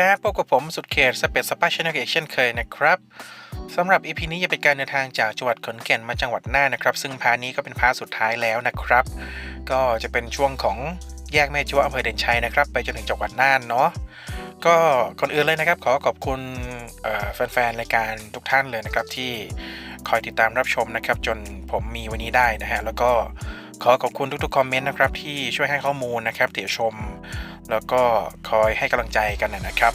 สวัสดีครับพบกับผมสุดเขตสเปซสปาชแนลเช่นเคยนะครับสำหรับ EP นี้จะเป็นการเดินทางจากจังหวัดขอนแก่นมาจังหวัดน่านนะครับ ซึ่งพานี้ก็เป็นพาสุดท้ายแล้วนะครับ ก็จะเป็นช่วงของแยกแม่จัวอำเภอเด่นชัยนะครับ ไปจนถึงจังหวัดน่านเนาะก็ก่อนอื่นเลยนะครับ ขอขอบคุณแฟนๆรายการทุกท่านเลยนะครับ ที่คอยติดตามรับชมนะครับ จนผมมีวันนี้ได้นะฮะแล้วก็ขอขอบคุณทุกๆคอมเมนต์นะครับที่ช่วยให้ข้อมูลนะครับติชม แล้วก็คอยให้กำลังใจกันนะครับ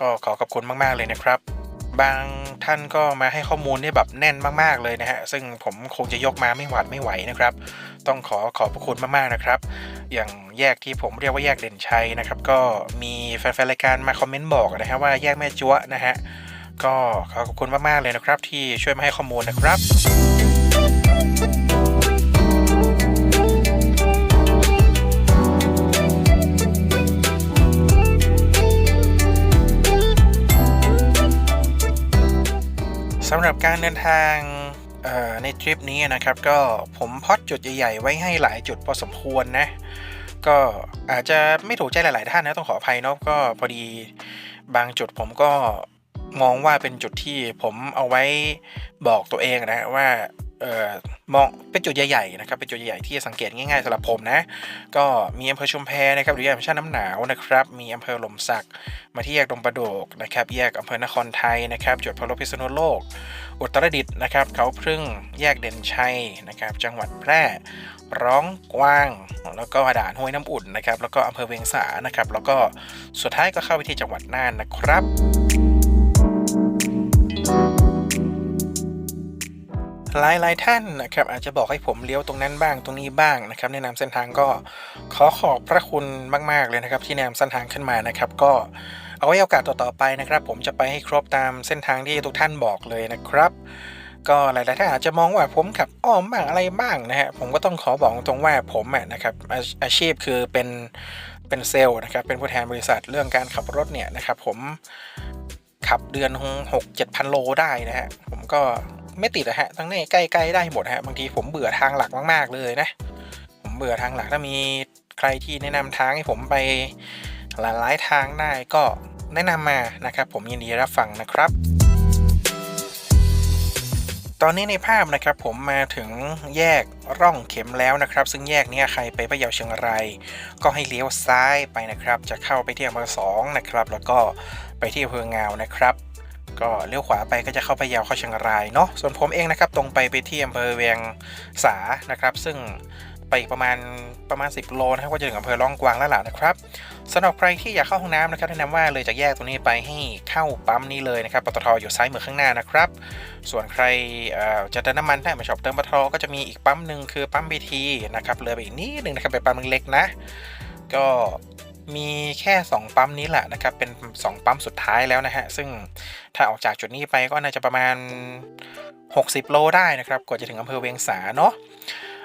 ก็ขอขอบคุณมาก ๆ เลยนะครับ บางท่านก็มาให้ข้อมูลเนี่แบบแน่นมากๆเลยนะฮะซึ่งผมคงจะยกมาไม่หวาดไม่ไหวนะครับ ต้องขอขอบพระคุณมากๆนะครับ อย่างแยกที่ผมเรียกว่าแยกเด่นชัยนะครับ ก็มีแฟนๆรายการมาคอมเมนต์บอกนะฮะว่าแยกแม่จั๊วนะฮะก็ขอขอบคุณมากๆเลยนะครับ ที่ช่วยมาให้ข้อมูลนะครับ สำหรับการเดินทางในทริปนี้นะครับก็ผมพอดจุดใหญ่ๆ ไว้ให้หลายจุดพอสมควรนะก็อาจจะไม่ถูกใจหลาย ๆ ท่านนะต้องขออภัยเนาะก็พอดีบางจุดผมก็มองว่าเป็นจุดที่ผมเอาไว้บอกตัวเองนะว่า เออมองเป็นจุดใหญ่ๆนะครับเป็นจุดใหญ่ๆที่สังเกตง่ายๆสำหรับผมนะ ก็มีอำเภอชุมแพนะครับหรือแยกอำเภอชาติน้ำหนาวนะครับ มีอำเภอหลมสัก มาที่แยกดงประโดกนะครับ แยกอำเภอนครไทยนะครับจุดพลพิษณุโลก อุตรดิตถ์นะครับเขาพึ่งแยกเด่นชัยนะครับ จังหวัดแพร่ร้องกว้าง แล้วก็ด่านห้วยน้ำอุ่นนะครับ แล้วก็อำเภอเวียงสานะครับ แล้วก็สุดท้ายก็เข้าไปที่จังหวัดน่านนะครับ หลายหลายท่านนะครับอาจจะบอกให้ผมเลี้ยวตรงนั้นบ้างตรงนี้บ้างนะครับแนะนำเส้นทางก็ขอขอบพระคุณมาก ๆ เลยนะครับ ที่แนะนำเส้นทางขึ้นมานะครับ ก็เอาไว้โอกาสต่อๆไปนะครับ ผมจะไปให้ครบตามเส้นทางที่ทุกท่านบอกเลยนะครับ ก็หลายๆท่านอาจจะมองว่าผมขับอ้อมบ้างอะไรบ้างนะฮะผมก็ต้องขอบอกตรงว่าผมนะครับอาอาชีพคือเป็นเป็นเซลล์นะครับเป็นผู้แทนบริษัทเรื่องการขับรถเนี่ยนะครับ ผมขับเดือนหกเจ็ดพันโลได้นะฮะผมก็ ไม่ติดนะฮะทั้งนี้ใกล้ๆได้หมดฮะบางทีผมเบื่อทางหลักมาก ๆ เลยนะ ผมเบื่อทางหลักถ้ามีใครที่แนะนำทางให้ผมไปหลายๆทางได้ก็แนะนำมานะครับ ผมยินดีรับฟังนะครับ ตอนนี้ในภาพนะครับผมมาถึงแยกร่องเข็มแล้วนะครับ ซึ่งแยกนี้ใครไปพะเยาเชียงรายก็ให้เลี้ยวซ้ายไปนะครับ จะเข้าไปที่อำเภอสองนะครับ แล้วก็ไปที่อำเภองาวนะครับ ก็เลี้ยวขวาไปก็จะเข้าพะเยาเข้าเชียงรายเนาะส่วนผมเองนะครับตรงไปไปที่อำเภอเวียงสานะครับ ซึ่งไปประมาณประมาณ 10 โลนะครับก็จะถึงอำเภอล่องกวางแล้วล่ะนะครับสำหรับใครที่อยากเข้าห้องน้ำนะครับแนะนำว่าเลยจากแยกตรงนี้ไปให้เข้าปั๊มนี้เลยนะครับปตทอยู่ซ้ายมือข้างหน้านะครับ ส่วนใครจะเติมน้ำมันได้มาช็อปเติมปตทก็จะมีอีกปั๊มหนึ่งคือปั๊มบีทีนะครับเลยไปอีกนิดนึงนะครับเป็นปั๊มเล็กๆนะ ก็ มีแค่ 2 ปั๊มนี้แหละนะครับ เป็น 2 ปั๊มสุดท้ายแล้วนะฮะ ซึ่งถ้าออกจากจุดนี้ไปก็น่าจะประมาณ 60 โลได้นะครับกว่าจะถึงอำเภอเวียงสาเนาะ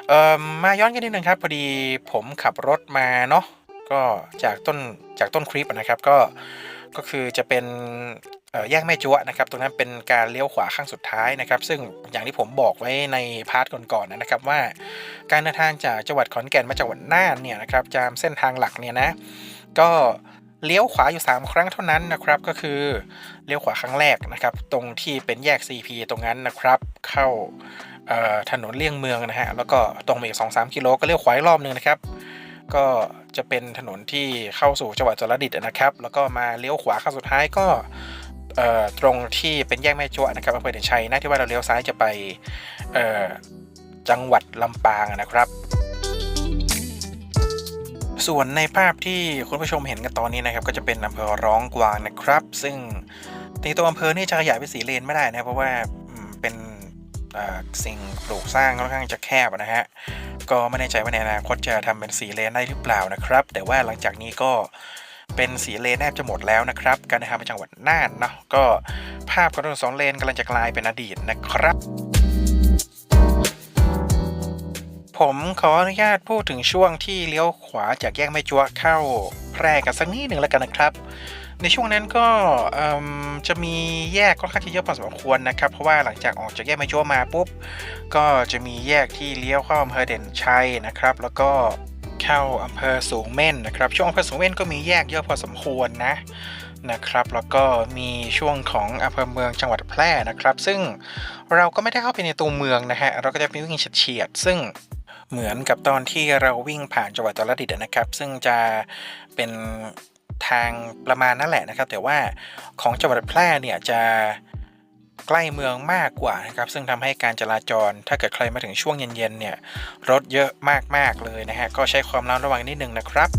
เอ่อมาย้อนกันนิดนึงครับ พอดีผมขับรถมาเนาะก็จากต้นจากต้นคลิปนะครับก็ก็คือจะเป็นเอ่อแยกแม่จัวนะครับ ตรงนั้นเป็นการเลี้ยวขวาข้างสุดท้ายนะครับ ซึ่งอย่างที่ผมบอกไว้ในพาร์ทก่อนๆนะครับว่า การเดินทางจากจังหวัดขอนแก่นมาจังหวัดน่านเนี่ยนะครับจามเส้นทางหลักเนี่ยนะ ก็เลี้ยวขวาอยู่ 3 ครั้งเท่านั้นนะครับ ก็คือเลี้ยวขวาครั้งแรกนะครับ ตรงที่เป็นแยก CP ตรงนั้นนะครับ เข้าถนนเลี่ยงเมืองนะฮะแล้วก็ตรงไปอีก2-3กิโลก็เลี้ยวขวาอีกรอบหนึงนะครับ ก็จะเป็นถนนที่เข้าสู่จังหวัดจรดิตนะครับ แล้วก็มาเลี้ยวขวาครั้งสุดท้ายก็ตรงที่เป็นแยกแม่จัวนะครับอำเภอเด่นชัยนะที่ว่าเราเลี้ยวซ้ายจะไปจังหวัดลำปางนะครับ ส่วนในภาพที่คุณผู้ชมเห็นกันตอนนี้นะครับ ก็จะเป็นอำเภอร้องกวางนะครับ ซึ่งในตัวอำเภอนี่จะขยายไปสีเลนไม่ได้นะเพราะว่าเป็นสิ่งปลูกสร้างค่อนข้างจะแคบนะฮะก็ไม่แน่ใจว่าในอนาคตจะทำเป็นสีเลนได้หรือเปล่านะครับ แต่ว่าหลังจากนี้ก็เป็นสีเลนแทบจะหมดแล้วนะครับ การเดินทางไปจังหวัดน่านเนาะก็ภาพของถนนสองเลนกำลังจะกลายเป็นอดีตนะครับ ผมขออนุญาตพูดถึงช่วงที่เลี้ยวขวาจากแยกแม่จัวเข้าแพร่กันสักนิดหนึ่งแล้วกันนะครับ ในช่วงนั้นก็จะมีแยกค่อนข้างจะเยอะพอสมควรนะครับ เพราะว่าหลังจากออกจากแยกแม่จัวมาปุ๊บ ก็จะมีแยกที่เลี้ยวเข้าอำเภอเด่นชัยนะครับ แล้วก็เข้าอำเภอสูงเม่นนะครับ ช่วงอำเภอสูงเม่นก็มีแยกเยอะพอสมควรนะนะครับแล้วก็มีช่วงของอำเภอเมืองจังหวัดแพร่นะครับ ซึ่งเราก็ไม่ได้เข้าไปในตัวเมืองนะฮะเราก็จะไปวิ่งเฉียดๆซึ่ง เหมือนกับตอนที่เราวิ่งผ่านจังหวัดจรดิตนะครับ ซึ่งจะเป็นทางประมาณนั่นแหละนะครับ แต่ว่าของจังหวัดแพร่เนี่ยจะใกล้เมืองมากกว่านะครับ ซึ่งทำให้การจราจร ถ้าเกิดใครมาถึงช่วงเย็นๆเนี่ยรถเยอะมากๆเลยนะฮะก็ใช้ความระมัดระวังนิดนึงนะครับ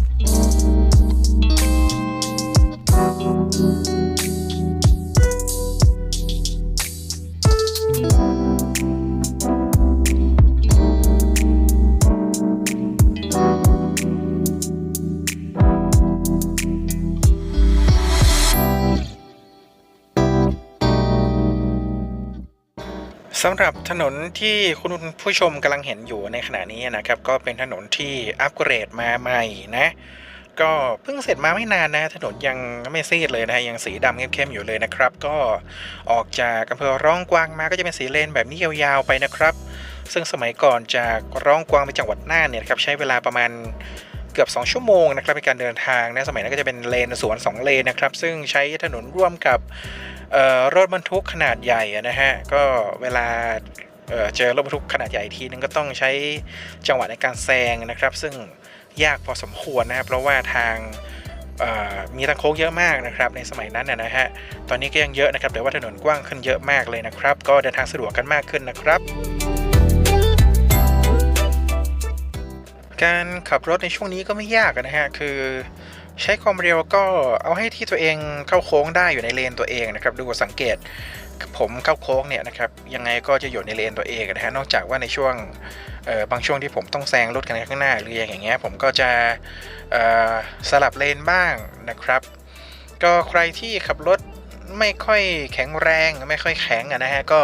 สำหรับถนนที่คุณผู้ชมกำลังเห็นอยู่ในขณะนี้นะครับ ก็เป็นถนนที่อัปเกรดมาใหม่นะ ก็เพิ่งเสร็จมาไม่นานนะ ถนนยังไม่ซีดเลยนะยังสีดำเข้มๆอยู่เลยนะครับ ก็ออกจากอำเภอร่องกวางมาก็จะเป็นสีเลนแบบนี้ยาวๆไปนะครับ ซึ่งสมัยก่อนจากร่องกวางไปจังหวัดน่านเนี่ยครับใช้เวลาประมาณเกือบ 2 ชั่วโมงนะครับในการเดินทางนะสมัยนั้นก็จะเป็นเลนสวน 2 เลนนะครับ ซึ่งใช้ถนนร่วมกับ รถบรรทุกขนาดใหญ่นะฮะก็เวลาเจอรถบรรทุกขนาดใหญ่ทีนึงก็ต้องใช้จังหวะในการแซงนะครับ ซึ่งยากพอสมควรนะครับ เพราะว่าทางมีทางโค้งเยอะมากนะครับ ในสมัยนั้นนะฮะตอนนี้ก็ยังเยอะนะครับแต่ว่าถนนกว้างขึ้นเยอะมากเลยนะครับ ก็เดินทางสะดวกกันมากขึ้นนะครับ การขับรถในช่วงนี้ก็ไม่ยากนะฮะคือ ใช้ความเร็วก็เอาให้ที่ตัวเองเข้าโค้งได้อยู่ในเลนตัวเองนะครับ ดูสังเกตผมเข้าโค้งเนี่ยนะครับยังไงก็จะอยู่ในเลนตัวเองนะฮะนอกจากว่าในช่วงบางช่วงที่ผมต้องแซงรถกันข้างหน้า หรืออย่างเงี้ยผมก็จะสลับเลนบ้างนะครับ ก็ใครที่ขับรถไม่ค่อยแข็งแรงไม่ค่อยแข็งนะฮะก็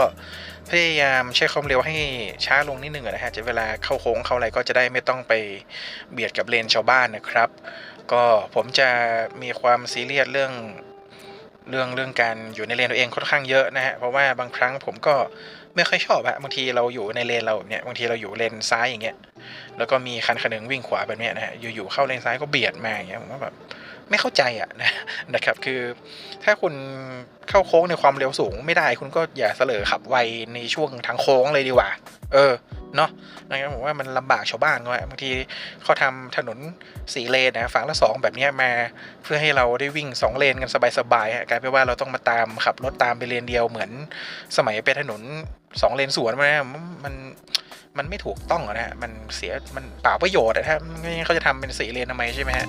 พยายามใช้ความเร็วให้ช้าลงนิดนึงนะฮะจะเวลาเข้าโค้งเข้าอะไรก็จะได้ไม่ต้องไปเบียดกับเลนชาวบ้านนะครับ ก็ผมจะมีความซีเรียสเรื่องเรื่องเรื่องการอยู่ในเลนตัวเองค่อนข้างเยอะนะฮะเพราะว่าบางครั้งผมก็ไม่ค่อยชอบอะบางทีเราอยู่ในเลนเราเนี่ยบางทีเราอยู่เลนซ้ายอย่างเงี้ยแล้วก็มีคันขันนึงวิ่งขวาแบบเนี้ยนะฮะอยู่ๆเข้าเลนซ้ายก็เบียดมาอย่างเงี้ยผมก็แบบ ไม่เข้าใจอะนะนะครับ คือถ้าคุณเข้าโค้งในความเร็วสูง ไม่ได้คุณก็อย่าเสลอขับไวในช่วงทางโค้งเลยดีกว่า เออเนาะนะครับผมว่ามันลำบากชาวบ้านก็บางทีเขาทำถนนสี่เลนนะฝั่งละสองแบบนี้มาเพื่อให้เราได้วิ่งสองเลนกันสบายๆกลายเป็นว่าเราต้องมาตามขับรถตามไปเลนเดียวเหมือน สมัยเป็นถนนสองเลนสวนมานะมันมันไม่ถูกต้องนะฮะมันเสียมันเปล่าประโยชน์อะถ้าไม่งั้นเขาจะทำเป็นสี่เลนทำไมใช่ไหมฮะ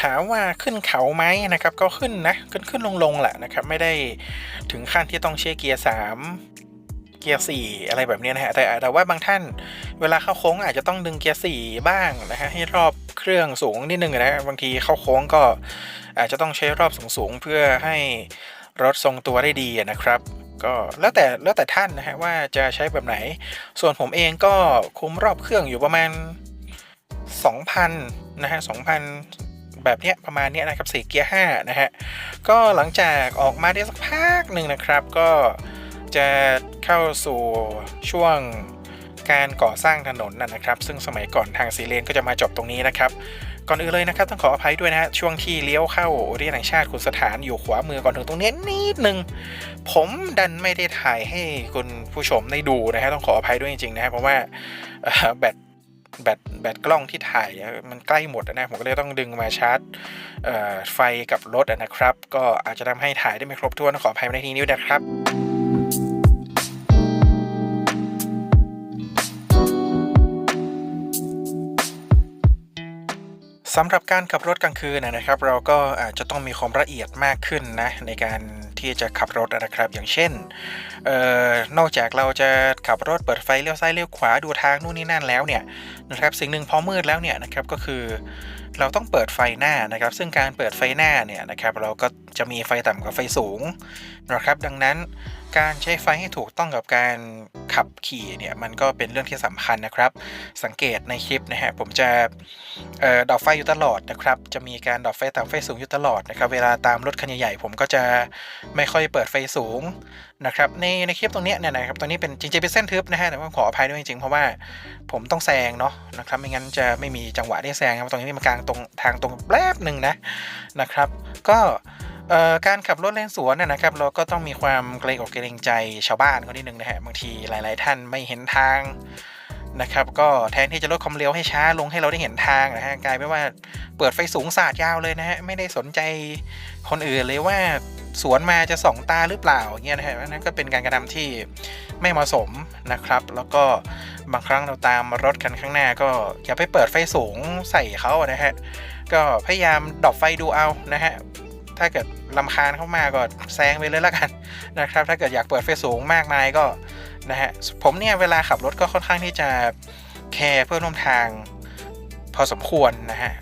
ถามว่าขึ้นเขาไหมนะครับ ก็ขึ้นนะ ขึ้นขึ้นลงลงแหละนะครับ ไม่ได้ถึงขั้นที่ต้องเช็คเกียร์สามเกียร์สี่อะไรแบบนี้นะฮะแต่แต่ว่าบางท่านเวลาเข้าโค้งอาจจะต้องดึงเกียร์สี่บ้างนะฮะให้รอบเครื่องสูงนิดนึงนะฮะบางทีเข้าโค้งก็อาจจะต้องใช้รอบสูงๆเพื่อให้รถทรงตัวได้ดีนะครับก็แล้วแต่แล้วแต่ท่านนะฮะว่าจะใช้แบบไหน ส่วนผมเองก็คุมรอบเครื่องอยู่ประมาณ 2,000 นะฮะ 2,000 แบบเนี้ยประมาณเนี้ยนะครับสี่เกียร์ 5 นะฮะ ก็หลังจากออกมาได้สักพักหนึ่งนะครับ ก็จะเข้าสู่ช่วงการก่อสร้างถนนนะนะครับ ซึ่งสมัยก่อนทางสีเลนก็จะมาจบตรงนี้นะครับก่อนอื่นเลยนะครับต้องขออภัยด้วยนะฮะช่วงที่เลี้ยวเข้าอุทยนแห่งชาติคุณสถานอยู่ขวามือก่อนถึงตรงนี้นิดนึงผมดันไม่ได้ถ่ายให้คุณผู้ชมได้ดูนะฮะต้องขออภัยด้วยจริงๆนะฮะเพราะว่าแบต แบตแบตกล้องที่ถ่ายมันใกล้หมดนะผมก็เลยต้องดึงมาชาร์จไฟกับรถนะครับ ก็อาจจะทำให้ถ่ายได้ไม่ครบถ้วนขออภัยในที่นี้นะครับสำหรับการขับรถกลางคืนนะนะครับ เราก็อาจจะต้องมีความละเอียดมากขึ้นนะในการ ที่จะขับรถนะครับ อย่างเช่นออนอกจากเราจะขับรถเปิดไฟเลี้ยวซ้ายเลี้ยวขวาดูทางนู่นนี่นั่นแล้วเนี่ยนะครับสิ่งหนึ่งพอมืดแล้วเนี่ยนะครับก็คือเราต้องเปิดไฟหน้านะครับ ซึ่งการเปิดไฟหน้าเนี่ยนะครับเราก็ จะมีไฟต่ำกับไฟสูงนะครับ ดังนั้นการใช้ไฟให้ถูกต้องกับการขับขี่เนี่ยมันก็เป็นเรื่องที่สำคัญนะครับ สังเกตในคลิปนะฮะผมจะออดับไฟอยู่ตลอดนะครับ จะมีการดับไฟต่ำไฟสูงอยู่ตลอดนะครับเวลาตามรถคันใหญ่ๆผมก็จะไม่ค่อยเปิดไฟสูงนะครับในในคลิปตรงนี้เนี่ยนะครับตรงนี้เป็นจริงๆเป็นเส้นทึบนะฮะแต่ว่าขออภัยด้วยจริงๆเพราะว่าผมต้องแซงเนาะนะครับไม่งั้นจะไม่มีจังหวะได้แซงครับตรงนี้มันกลางตรงทางตรงแป๊บหนึ่งนะนะครับ ก็การขับรถเลนสวนนะนะครับ เราก็ต้องมีความเกรงอกเกรงใจชาวบ้านเขานิดนึงนะฮะบางทีหลาย ๆ ท่านไม่เห็นทางนะครับ ก็แทนที่จะลดความเร็วให้ช้าลงให้เราได้เห็นทางนะฮะกลายเป็นว่าเปิดไฟสูงสาดยาวเลยนะฮะไม่ได้สนใจคนอื่นเลยว่าสวนมาจะส่องตาหรือเปล่าเงี้ยนะฮะนั่นก็เป็นการกระทำที่ไม่เหมาะสมนะครับ แล้วก็บางครั้งเราตามรถคันข้างหน้า ก็อย่าไปเปิดไฟสูงใส่เขานะฮะก็พยายามดรอปไฟดูเอานะฮะ ถ้าเกิดลำคาญเข้ามาก็แซงไปเลยแล้วกันนะครับ ถ้าเกิดอยากเปิดไฟสูงมากมายก็นะฮะผมเนี่ยเวลาขับรถก็ค่อนข้างที่จะแคร์เพื่อนร่วมทางพอสมควรนะฮะ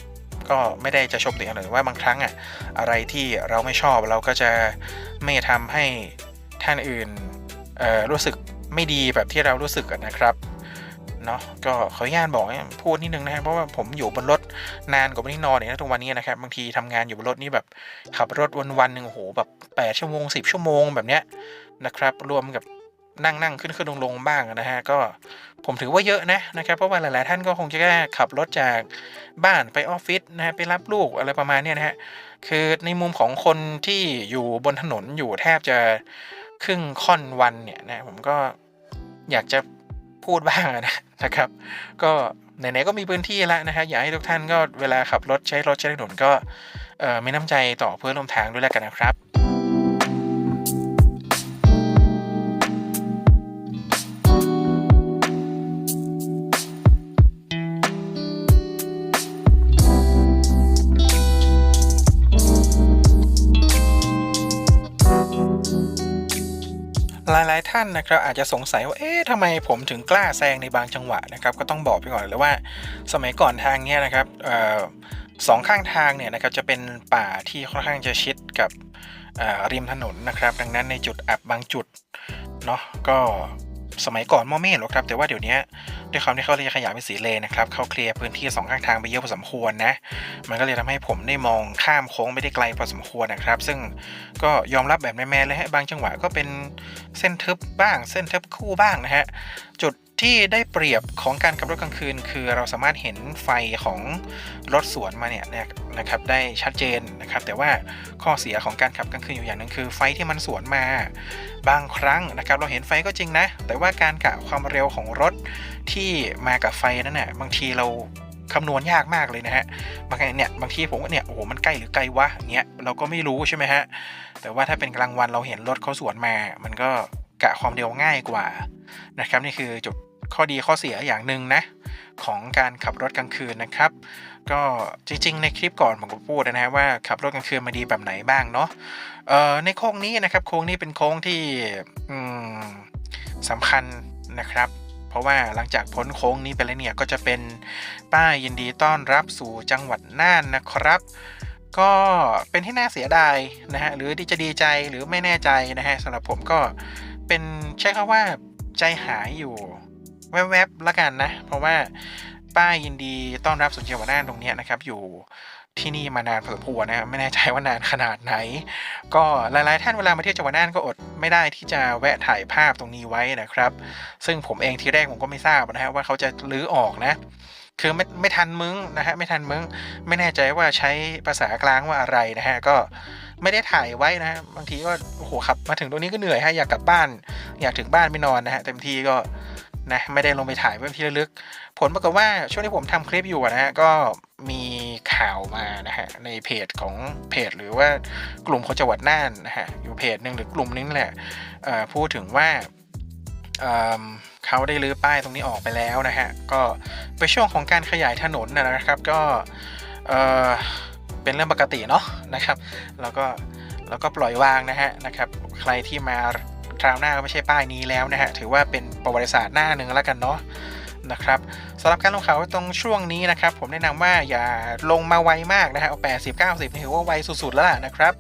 ก็ไม่ได้จะชมตัวเองหรือว่าบางครั้งอะอะไรที่เราไม่ชอบเราก็จะไม่ทำให้ท่านอื่นเอ่อรู้สึกไม่ดีแบบที่เรารู้สึกนะครับ เนาะก็ขออนุญาตบอกพูดนิดนึงนะฮะเพราะว่าผมอยู่บนรถนานกว่าวันนี้นอนเนี่ยทุกวันนี้นะครับบางทีทำงานอยู่บนรถนี่แบบขับรถวันวันๆหนึ่งโอ้โหแบบ8ชั่วโมง10ชั่วโมงแบบเนี้ยนะครับ รวมกับนั่งนั่งขึ้นขึ้นลงลงบ้างนะฮะก็ผมถือว่าเยอะนะนะครับเพราะว่าหลาย ๆ ท่านก็คงจะแค่ขับรถจากบ้านไปออฟฟิศนะฮะไปรับลูกอะไรประมาณเนี้ยนะฮะคือในมุมของคนที่อยู่บนถนนอยู่แทบจะครึ่งค่อนวันเนี่ยนะผมก็อยากจะ พูดบ้างนะนะครับ ก็ไหนๆก็มีพื้นที่แล้วนะฮะอยากให้ทุกท่านก็เวลาขับรถใช้รถใช้ถนนก็เอ่อมีน้ำใจต่อเพื่อนร่วมทางด้วยแล้วกันนะครับ ท่านนะครับอาจจะสงสัยว่าเอ๊ะทำไมผมถึงกล้าแซงในบางจังหวะนะครับก็ต้องบอกไปก่อนเลยว่า สมัยก่อนทางเนี้ยนะครับออสองข้างทางเนี่ยนะครับจะเป็นป่าที่ค่อนข้างจะชิดกับริมถนนนะครับ ดังนั้นในจุดอับบางจุดเนาะก็ สมัยก่อนมอไม่เห็นหรอกครับ แต่ว่าเดี๋ยวนี้ด้วยความที่เขาเลยขยายเป็นสีเลนนะครับเขาเคลียร์พื้นที่สองข้างทางไปเยอะพอสมควรนะ มันก็เลยทำให้ผมได้มองข้ามโค้งไม่ได้ไกลพอสมควรนะครับ ซึ่งก็ยอมรับแบบแม่ๆเลยฮะบางจังหวะก็เป็นเส้นทึบบ้าง เส้นทึบคู่บ้างนะฮะจุด ที่ได้เปรียบของการขับรถกลางคืน คือเราสามารถเห็นไฟของรถสวนมาเนี่ยนะครับได้ชัดเจนนะครับ แต่ว่าข้อเสียของการขับกลางคืนอยู่อย่างหนึ่งคือ ไฟที่มันสวนมาบางครั้งนะครับ เราเห็นไฟก็จริงนะ แต่ว่าการกะความเร็วของรถที่มากับไฟนั้นน่ะบางทีเราคำนวณยากมากเลยนะฮะ บางเนี่ยบางทีผมก็เนี่ยโอ้โหมันใกล้หรือไกลวะเงี้ยเราก็ไม่รู้ใช่ไหมฮะ แต่ว่าถ้าเป็นกลางวันเราเห็นรถเขาสวนมา มันก็กะความเร็วง่ายกว่านะครับนี่คือจุด ข้อดีข้อเสียอย่างหนึ่งนะ ของการขับรถกลางคืนนะครับ ก็จริงๆ ในคลิปก่อนผมก็พูดนะฮะว่าขับรถกลางคืนมาดีแบบไหนบ้างเนาะในโค้งนี้นะครับโค้งนี้เป็นโค้งที่สำคัญนะครับเพราะว่าหลังจากพ้นโค้งนี้ไปแล้วเนี่ยก็จะเป็นป้ายยินดีต้อนรับสู่จังหวัดน่านนะครับ ก็เป็นที่น่าเสียดายนะฮะหรือดีจะดีใจหรือไม่แน่ใจนะฮะสำหรับผมก็เป็นใช้คำว่าใจหายอยู่ แวบๆละกันนะ เพราะว่าป้ายยินดีต้อนรับสู่จังหวัดน่านตรงนี้นะครับ อยู่ที่นี่มานานพอสมควรนะไม่แน่ใจว่านานขนาดไหน ก็หลายๆท่านเวลามาเที่ยวจังหวัดน่านก็อดไม่ได้ที่จะแวะถ่ายภาพตรงนี้ไว้นะครับ ซึ่งผมเองทีแรกผมก็ไม่ทราบนะฮะว่าเขาจะรื้อออกนะ คือไม่ไม่ทันมึงนะฮะไม่ทันมึงไม่แน่ใจว่าใช้ภาษากลางว่าอะไรนะฮะก็ไม่ได้ถ่ายไว้นะบางทีก็โอ้โหขับมาถึงตรงนี้ก็เหนื่อยฮะอยากกลับบ้าน อยากถึงบ้านไม่นอนนะฮะเต็มทีก็ นะไม่ได้ลงไปถ่ายไว้ที่ระลึก ผลปรากฏว่าช่วงที่ผมทำคลิปอยู่นะฮะก็มีข่าวมานะฮะในเพจของเพจ หรือว่ากลุ่มคนจังหวัดน่านนะฮะอยู่เพจหนึ่งหรือกลุ่มนึงแหละพูดถึงว่าเเขาได้รื้อป้ายตรงนี้ออกไปแล้วนะฮะก็เป็นช่วงของการขยายถนนนะครับก็เเป็นเรื่องปกติเนาะนะครับ แล้วก็แล้วก็ปล่อยวางนะฮะนะครับ ใครที่มา คราวหน้าก็ไม่ใช่ป้ายนี้แล้วนะฮะถือว่าเป็นประวัติศาสตร์หน้าหนึ่งแล้วกันเนาะนะครับสำหรับการลงเขาตรงช่วงนี้นะครับ ผมแนะนำว่าอย่าลงมาไวมากนะฮะเอา80 90นี่ถือว่าไวสุดๆแล้วล่ะนะครับ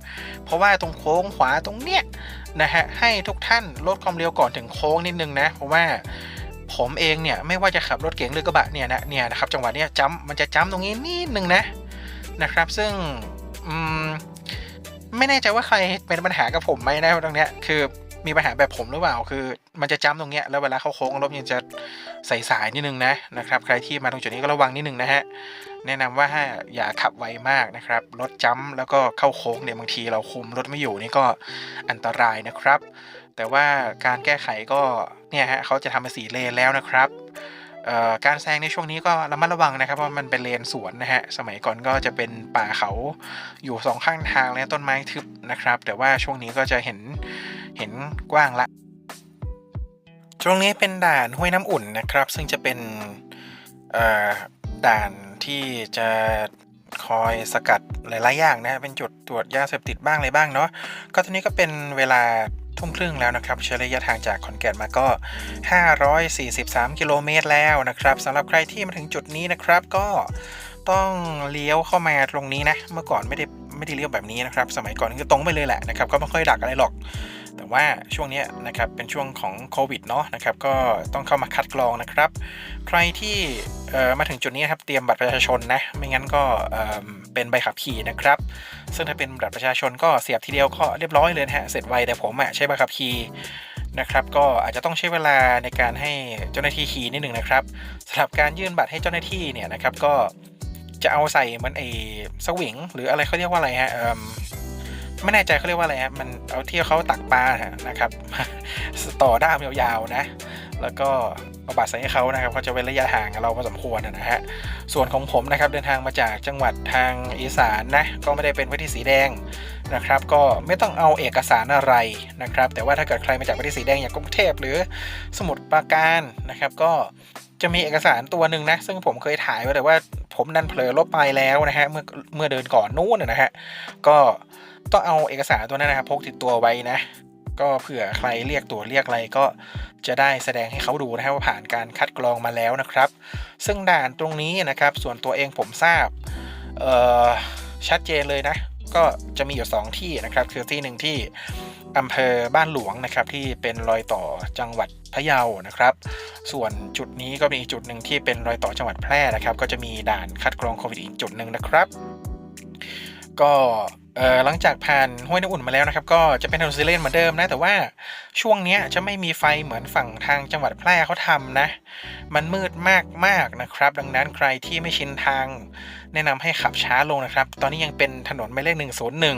เพราะว่าตรงโค้งขวาตรงเนี้ยนะฮะให้ทุกท่านลดความเร็วก่อนถึงโค้งนิดนึงนะ เพราะว่าผมเองเนี่ยไม่ว่าจะขับรถเก๋งหรือกระบะเนี่ยนะเนี่ยนะครับจังหวะเนี้ยจ้ำมันจะจ้ำตรงนี้นิดนึงนะนะครับ ซึ่งอืมไม่แน่ใจว่าใครเป็นปัญหากับผมไหมนะตรงเนี้ยคือ มีปัญหาแบบผมหรือเปล่า คือ มันจะจ้ำตรงเนี้ย แล้วเวลาเข้าโค้งรถยังจะใสายๆนิดนึงนะนะครับ ใครที่มาตรงจุดนี้ก็ระวังนิดนึงนะฮะ แนะนำว่าอย่าขับไวมากนะครับ รถจ้ำแล้วก็เข้าโค้งเนี่ยบางทีเราคุมรถไม่อยู่นี่ก็อันตรายนะครับ แต่ว่าการแก้ไขก็เนี่ยฮะเขาจะทำเป็นสีเลนแล้วนะครับ การแซงในช่วงนี้ก็ระมัดระวังนะครับเพราะมันเป็นเลนสวนนะฮะสมัยก่อนก็จะเป็นป่าเขาอยู่สองข้างทางและต้นไม้ทึบนะครับ แต่ว่าช่วงนี้ก็จะเห็นเห็นกว้างละช่วงนี้เป็นด่านห้วยน้ำอุ่นนะครับ ซึ่งจะเป็นด่านที่จะคอยสกัดหลาย ๆ อย่างนะฮะเป็นจุดตรวจยาเสพติดบ้างอะไรบ้างเนาะก็ตอนนี้ก็เป็นเวลา ทุ่มครึ่งแล้วนะครับใช้ระยะทางจากขอนแก่นมาก็ 543 กิโลเมตรแล้วนะครับสำหรับใครที่มาถึงจุดนี้นะครับก็ต้องเลี้ยวเข้ามาตรงนี้นะ เมื่อก่อนไม่ได้ไม่ได้เลี้ยวแบบนี้นะครับ สมัยก่อนคือตรงไปเลยแหละนะครับ ก็ไม่ค่อยดักอะไรหรอก แต่ว่าช่วงนี้นะครับเป็นช่วงของโควิดเนาะนะครับก็ต้องเข้ามาคัดกรองนะครับ ใครที่มาถึงจุดนี้นครับเตรียมบัตรประชาชนนะไม่งั้นก็เป็นใบขับขี่นะครับ ซึ่งถ้าเป็นบัตรประชาชนก็เสียบทีเดียวก็เรียบร้อยเลยฮะเสร็จไวแต่ผมอะใช้ใบขับขี่นะครับก็อาจจะต้องใช้เวลาในการให้เจ้าหน้าที่ขี่นิดหนึ่งนะครับสำหรับการยื่นบัตรให้เจ้าหน้าที่เนี่ยนะครับก็จะเอาใส่มือนไอ้สวิงหรืออะไรเขาเรียกว่าอะไรฮะเอิ่ม ไม่แน่ใจเขาเรียกว่าอะไรฮะมันเอาที่เขาตักปลานะครับ ต่อด้ามยาวๆนะ แล้วก็เอาบัตรใส่ให้เขานะครับเขาจะเว้นระยะห่างเราพอสมควรนะฮะส่วนของผมนะครับเดินทางมาจากจังหวัดทางอีสานนะก็ไม่ได้เป็นพื้นที่สีแดงนะครับ ก็ไม่ต้องเอาเอกสารอะไรนะครับ แต่ว่าถ้าเกิดใครมาจากพื้นที่สีแดงอย่างกรุงเทพหรือสมุทรปราการนะครับ ก็จะมีเอกสารตัวหนึ่งนะ ซึ่งผมเคยถ่ายไว้แต่ว่าผมดันเผลอลบไปแล้วนะฮะเมื่อเมื่อเดินก่อนนู้นนะฮะก็ ต้องเอาเอกสารตัวนั้นนะครับพกติดตัวไว้นะ ก็เผื่อใครเรียกตัวเรียกอะไรก็จะได้แสดงให้เขาดูนะฮะว่าผ่านการคัดกรองมาแล้วนะครับ ซึ่งด่านตรงนี้นะครับ ส่วนตัวเองผมทราบชัดเจนเลยนะ ก็จะมีอยู่ 2 ที่นะครับ คือที่หนึ่งที่อำเภอบ้านหลวงนะครับ ที่เป็นรอยต่อจังหวัดพะเยานะครับ ส่วนจุดนี้ก็มีอีกจุดหนึ่งที่เป็นรอยต่อจังหวัดแพร่นะครับ ก็จะมีด่านคัดกรองโควิดอีกจุดหนึ่งนะครับ ก็ เอ่อหลังจากผ่านห้วยน้ำอุ่นมาแล้วนะครับ ก็จะเป็นถนนซีเลนเหมือนเดิมนะ แต่ว่าช่วงนี้จะไม่มีไฟเหมือนฝั่งทางจังหวัดแพร่เขาทำนะ มันมืดมากมากนะครับ ดังนั้นใครที่ไม่ชินทาง แนะนำให้ขับช้าลงนะครับ ตอนนี้ยังเป็นถนนหมายเลข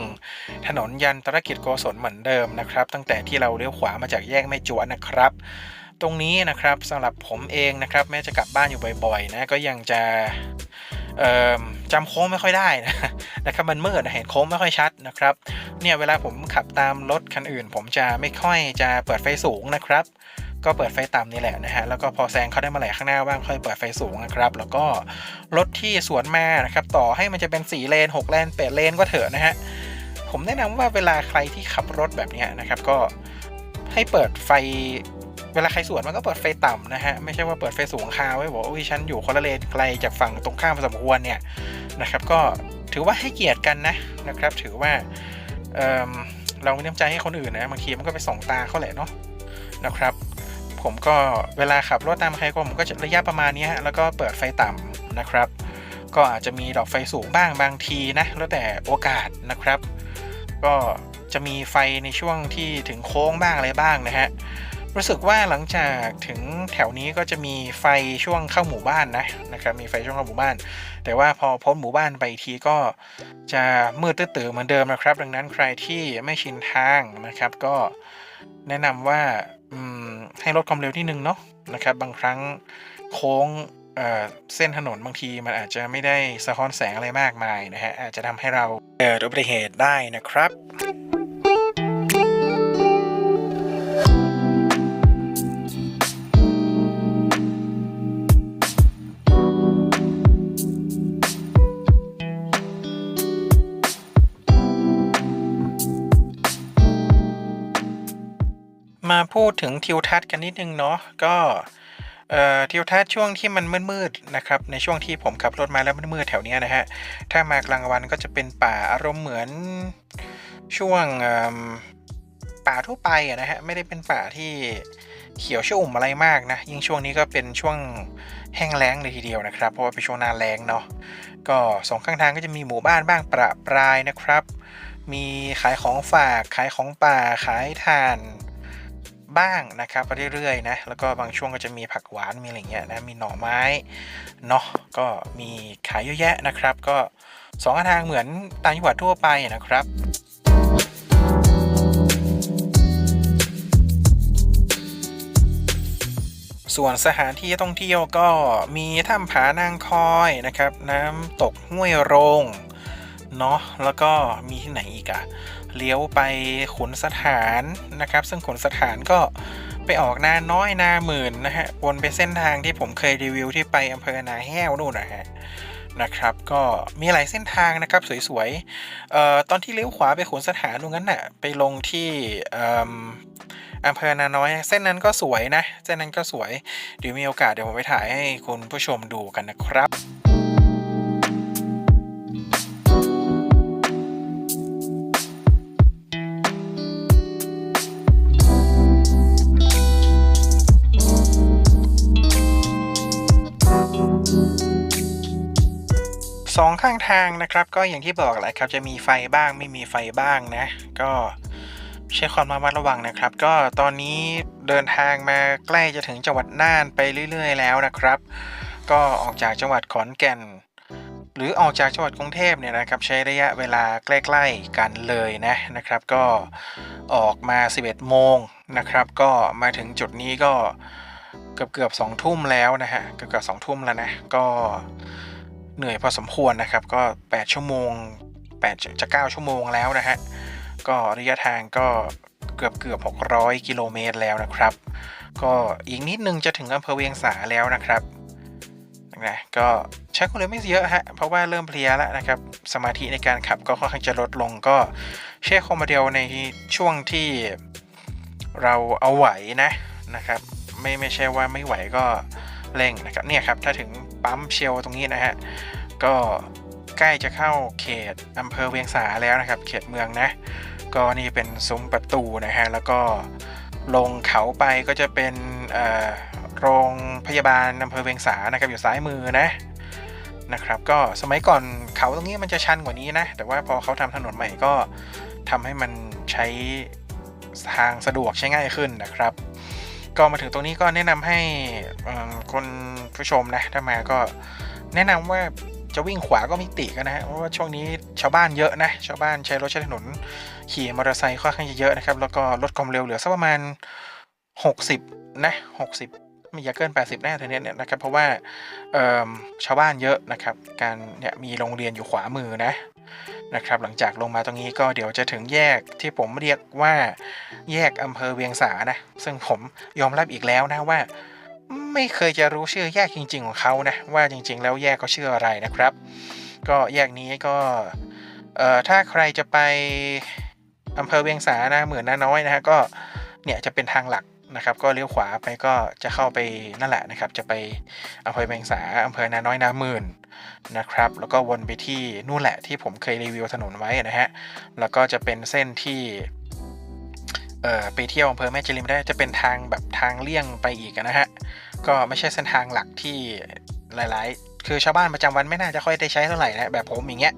101 ถนนยันตรกิจโกศลเหมือนเดิมนะครับ ตั้งแต่ที่เราเลี้ยวขวามาจากแยกแม่จวนนะครับตรงนี้นะครับสำหรับผมเองนะครับ แม้จะกลับบ้านอยู่บ่อยๆ นะก็ยังจะ จำโค้งไม่ค่อยได้นะนะครับมันมืดเห็นโค้งไม่ค่อยชัดนะครับเนี่ยเวลาผมขับตามรถคันอื่น ผมจะไม่ค่อยจะเปิดไฟสูงนะครับ ก็เปิดไฟต่ำนี่แหละนะฮะแล้วก็พอแซงเขาได้มาไหลข้างหน้าบ้างค่อยเปิดไฟสูงนะครับ แล้วก็รถที่สวนมานะครับต่อให้มันจะเป็น4เลน6เลน8เลนก็เถอะนะฮะผมแนะนำว่าเวลาใครที่ขับรถแบบนี้นะครับก็ให้เปิดไฟ เวลาใครสวนมันก็เปิดไฟต่ำนะฮะ ไม่ใช่ว่าเปิดไฟสูงคาไว้บอกว่าฉันอยู่คนละเลนไกลจากฝั่งตรงข้ามสมควรเนี่ยนะครับก็ถือว่าให้เกียรติกันนะนะครับ ถือว่าเเรามีน้ำใจให้คนอื่นนะบางทีมันก็ไปส่องตาเขาแหละเนาะนะครับ ผมก็เวลาขับรถตามใครก็ผมก็จะระยะประมาณนี้ฮะแล้วก็เปิดไฟต่ำนะครับ ก็อาจจะมีดอกไฟสูงบ้างบางทีนะแล้วแต่โอกาสนะครับ ก็จะมีไฟในช่วงที่ถึงโค้งบ้างอะไรบ้างนะฮะ รู้สึกว่าหลังจากถึงแถวนี้ก็จะมีไฟช่วงเข้าหมู่บ้านนะนะครับมีไฟช่วงเข้าหมู่บ้าน แต่ว่าพอพ้นหมู่บ้านไปทีก็จะมืดตื้อเหมือนเดิมนะครับ ดังนั้นใครที่ไม่ชินทางนะครับก็แนะนำว่าให้ลดความเร็วที่นึงเนาะนะครับบางครั้งโค้งเเส้นถนนบางทีมันอาจจะไม่ได้สะท้อนแสงอะไรมากมายนะฮะอาจจะทำให้เราเกิดอุบัติเหตุได้นะครับ พูดถึงทิวทัศน์กันนิดนึงเนาะก็ทิวทัศน์ช่วงที่มันมืดๆนะครับในช่วงที่ผมขับรถมาแล้วมืดๆแถวเนี้ยนะฮะถ้ามากลางวันก็จะเป็นป่าอารมณ์เหมือนช่วงป่าทั่วไปอะนะฮะไม่ได้เป็นป่าที่เขียวชุ่มอะไรมากนะยิ่งช่วงนี้ก็เป็นช่วงแห้งแล้งเลยทีเดียวนะครับ เพราะว่าเป็นช่วงหนาแล้งเนาะก็สองข้างทางก็จะมีหมู่บ้านบ้างประปรายนะครับ มีขายของฝากขายของป่าขายถ่าน บ้างนะครับไปเรื่อยๆนะแล้วก็บางช่วงก็จะมีผักหวานมีอะไรเงี้ยนะมีหน่อไม้เนาะก็มีขายเยอะแยะนะครับ ก็สองทางเหมือนต่างจังหวัดทั่วไปนะครับส่วนสถานที่ท่องเที่ยวก็มีถ้ำผานางคอยนะครับ น้ำตกห้วยโรงเนาะแล้วก็มีที่ไหนอีกอะ เลี้ยวไปขุนสถานนะครับ ซึ่งขุนสถานก็ไปออกนาน้อยนาหมื่นนะฮะ วนไปเส้นทางที่ผมเคยรีวิวที่ไปอำเภอนาแห้วนู่นนะฮะนะครับก็มีหลายเส้นทางนะครับสวยๆเอ่อตอนที่เลี้ยวขวาไปขุนสถานตรงนั้นน่ะไปลงที่เอิ่มอำเภอนาน้อย เส้นนั้นก็สวยนะ เส้นนั้นก็สวยเดี๋ยวมีโอกาสเดี๋ยวผมไปถ่ายให้คุณผู้ชมดูกันนะครับ ข้างทางนะครับ ก็อย่างที่บอกแหละครับ จะมีไฟบ้างไม่มีไฟบ้างนะ ก็ใช้ความระมัดระวังนะครับ ก็ตอนนี้เดินทางมาใกล้จะถึงจังหวัดน่านไปเรื่อย ๆ แล้วนะครับ ก็ออกจากจังหวัดขอนแก่น หรือออกจากจังหวัดกรุงเทพเนี่ยนะครับ ใช้ระยะเวลาใกล้ๆกันเลยนะนะครับ ก็ออกมา 11 โมงนะครับ ก็มาถึงจุดนี้ก็เกือบเกือบสองทุ่มแล้วนะฮะเกือบเกือบสองทุ่มแล้วนะก็ เหนื่อยพอสมควรนะครับ ก็ 8 ชั่วโมง8จะ9ชั่วโมงแล้วนะฮะ ก็ระยะทางก็เกือบเกือบ600 กิโลเมตรแล้วนะครับ ก็อีกนิดนึงจะถึงอำเภอเวียงสาแล้วนะครับนะก็ใช้ความเร็วไม่เยอะฮะ เพราะว่าเริ่มเพลียแล้วนะครับ สมาธิในการขับก็ค่อนข้างจะลดลงก็ใช้ความเร็วในช่วงที่เราเอาไหวนะนะครับ ไม่ไม่ใช่ว่าไม่ไหวก็ เร่งนะครับเนี่ยครับถ้าถึงปั๊มเชลตรงนี้นะฮะก็ใกล้จะเข้าเขตอำเภอเวียงสาแล้วนะครับ เขตเมืองนะ ก็นี่เป็นซุ้มประตูนะฮะแล้วก็ลงเขาไปก็จะเป็นโรงพยาบาลอำเภอเวียงสานะครับอยู่ซ้ายมือนะนะครับก็สมัยก่อนเขาตรงนี้มันจะชันกว่านี้นะ แต่ว่าพอเขาทำถนนใหม่ก็ทำให้มันใช้ทางสะดวกใช้ง่ายขึ้นนะครับ ก็มาถึงตรงนี้ก็แนะนำให้คนผู้ชมนะถ้ามาก็แนะนำว่าจะวิ่งขวาก็มิติกันนะฮะเพราะว่าช่วงนี้ชาวบ้านเยอะนะชาวบ้านใช้รถใช้ถนนขี่มอเตอร์ไซค์ค่อนข้างจะเยอะนะครับ แล้วก็ลดความเร็วเหลือสักประมาณ 60 นะ60ไม่อยากเกิน 80แน่เทนี้เนี่ยนะครับเพราะว่าชาวบ้านเยอะนะครับ การเนี่ยมีโรงเรียนอยู่ขวามือนะ นะครับ หลังจากลงมาตรงนี้ก็เดี๋ยวจะถึงแยกที่ผมเรียกว่าแยกอำเภอเวียงสานะ ซึ่งผมยอมรับอีกแล้วนะว่า ไม่เคยจะรู้ชื่อแยกจริง ๆ ของเขานะ ว่าจริง ๆ แล้วแยกเขาชื่ออะไรนะครับ ก็แยกนี้ก็เอ่อถ้าใครจะไปอำเภอเวียงสานะเหมือนน้าน้อยนะฮะก็เนี่ยจะเป็นทางหลักนะครับก็เลี้ยวขวาไปก็จะเข้าไปนั่นแหละนะครับ จะไปอำเภอเวียงสาอำเภอนาน้อยนาหมื่น นะครับ แล้วก็วนไปที่นู่นแหละที่ผมเคยรีวิวถนนไว้นะฮะ แล้วก็จะเป็นเส้นที่เอ่อไปเที่ยวอำเภอแม่จริมได้จะเป็นทางแบบทางเลี่ยงไปอีกนะฮะ ก็ไม่ใช่เส้นทางหลักที่หลาย ๆ คือชาวบ้านประจำวันไม่น่าจะค่อยได้ใช้เท่าไหร่นะแบบผมอย่างเงี้ย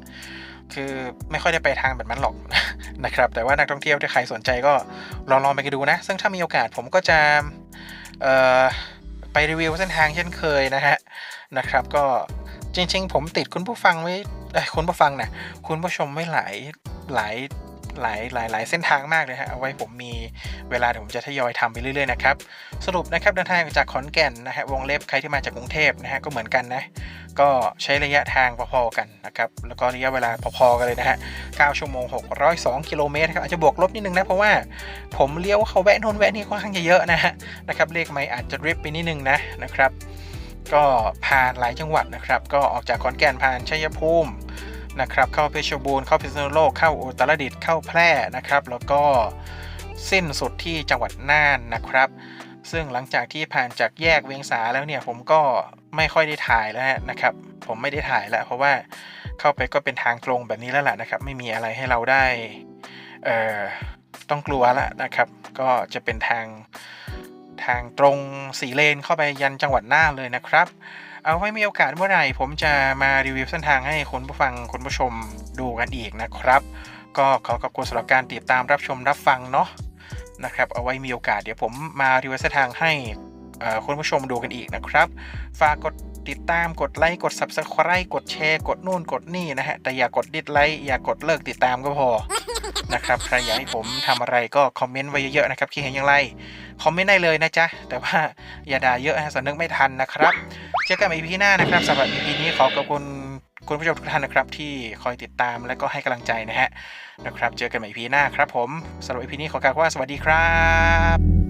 คือไม่ค่อยได้ไปทางแบบนั้นหรอกนะครับ แต่ว่านักท่องเที่ยวที่ใครสนใจก็ลองลองไปดูนะ ซึ่งถ้ามีโอกาสผมก็จะเออไปรีวิวเส้นทางเช่นเคยนะฮะนะครับ ก็ จริง ๆ ผมติดคุณผู้ฟังไว้คุณผู้ฟังนะคุณผู้ชมไว้หลายหลายหลายหลายหลายเส้นทางมากเลยฮะเอาไว้ผมมีเวลาเดี๋ยวผมจะทยอยทำไปเรื่อยๆนะครับสรุปนะครับเดินทางจากขอนแก่นนะฮะวงเล็บใครที่มาจากกรุงเทพนะฮะก็เหมือนกันนะก็ใช้ระยะทางพอๆกันนะครับแล้วก็ระยะเวลาพอๆกันเลยนะฮะ9ชั่วโมง 602 กิโลเมตรครับอาจจะบวกลบนิดนึงนะเพราะว่าผมเลี้ยวเขาแวะโนนแวะนี่ค่อนข้างจะเยอะนะฮะนะครับเลขไม่อาจจะริบไปนิดนึงนะนะครับ ก็ผ่านหลายจังหวัดนะครับ ก็ออกจากขอนแก่นผ่านชัยภูมินะครับ เข้าเพชรบูรณ์เข้าพิษณุโลกเข้าอุตรดิตถ์เข้าแพร่นะครับ แล้วก็สิ้นสุดที่จังหวัดน่านนะครับ ซึ่งหลังจากที่ผ่านจากแยกเวียงสาแล้วเนี่ยผมก็ไม่ค่อยได้ถ่ายแล้วนะครับ ผมไม่ได้ถ่ายแล้วเพราะว่าเข้าไปก็เป็นทางตรงแบบนี้แล้วแหละนะครับ ไม่มีอะไรให้เราได้ต้องกลัวแล้วนะครับ ก็จะเป็นทาง ทางตรงสีเลนเข้าไปยันจังหวัดน่านเลยนะครับ เอาไว้มีโอกาสเมื่อไหร่ผมจะมารีวิวเส้นทางให้คุณผู้ฟังคุณผู้ชมดูกันอีกนะครับ ก็ขอขอบคุณสำหรับการติดตามรับชมรับฟังเนาะนะครับ เอาไว้มีโอกาสเดี๋ยวผมมารีวิวเส้นทางให้คุณผู้ชมดูกันอีกนะครับ ฝากกดติดตามกดไลค์กด subscribe กดแชร์ กดนู่นกดนี่นะฮะ แต่อย่ากดดิสไลค์อย่ากดเลิกติดตามก็พอ นะครับใครอยากให้ผมทำอะไรก็คอมเมนต์ไว้เยอะๆนะครับคิดเห็นอย่างไรคอมเมนต์ได้เลยนะจ๊ะแต่ว่าอย่าด่าเยอะนะสำนึกไม่ทันนะครับเจอกันใหม่ EP หน้านะครับสำหรับ EP นี้ขอขอบคุณคุณผู้ชมทุกท่านนะครับ ที่คอยติดตามและก็ให้กำลังใจนะฮะนะครับ เจอกันใหม่ EP หน้าครับผมสำหรับ EP นี้ขอกล่าวว่าสวัสดีครับ